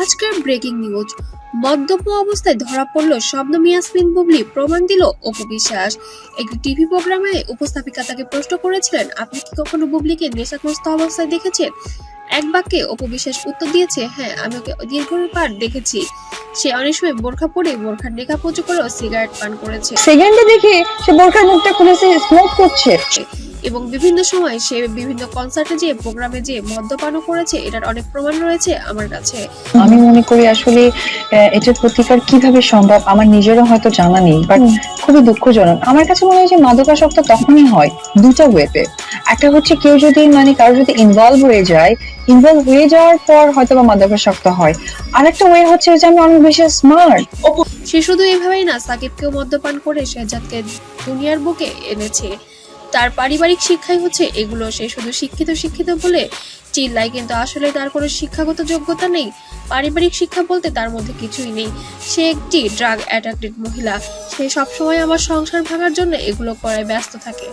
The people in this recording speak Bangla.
আজকের ব্রেকিং নিউজ মদ্যপ অবস্থায় ধরা পড়ল শবনম ইয়াসমিন বুবলি, প্রমাণ দিল অপু বিশ্বাস একটি টিভি প্রোগ্রামে উপস্থাপিকা তাকে প্রশ্ন করেছিলেন, আপনি কি কখনো বুবলিকে নেশাগ্রস্ত অবস্থায় দেখেছেন? এক বাক্যে অপু বিশ্বাস উত্তর দিয়েছে হ্যাঁ আমি ওকে দীর্ঘবার দেখেছি। সে অনেক সময় বোরখা পরে বোরখার নেকা পুজো করেও সিগারেট পান করেছে। সেকেন্ডে দেখে সে বোরখার মুখটা খুলেছে স্মোক করছে। এবং বিভিন্ন সময় সে বিভিন্ন কনসার্টে যেয়ে প্রোগ্রামে যেয়ে মদ্যপানও করেছে এটার অনেক প্রমাণ রয়েছে আমার কাছে। আমি মনে করি আসলে এটার প্রতিকার কীভাবে সম্ভব আমার নিজেরও হয়তো জানা নেই বাট খুবই দুঃখজনক। আমার কাছে মনে হয় যে মাদকাসক্ত তখনই হয় দুটো ওয়েতে একটা হচ্ছে কেউ যদি মানে কারও যদি ইনভলভ হয়ে যায় ইনভলভ হয়ে যাওয়ার পর হয়তো বা মাদকাসক্ত হয়। আরেকটা ওয়ে হচ্ছে যে আমি অনেক বেশি স্মার্ট সে শুধু এভাবেই না সাকিবকেও মদ্যপান করে শেহজাদকে দুনিয়ার বুকে এনেছে। তার পারিবারিক শিক্ষাই হচ্ছে এগুলো। সে শুধু শিক্ষিত শিক্ষিত বলে চিল্লায়, কিন্তু আসলে তার কোনো শিক্ষাগত যোগ্যতা নেই। পারিবারিক শিক্ষা বলতে তার মধ্যে কিছুই নেই। সে একটি ড্রাগ অ্যাডাক্টেড মহিলা। সে সবসময় আমার সংসার ভাঙার জন্য এগুলো করায় ব্যস্ত থাকে।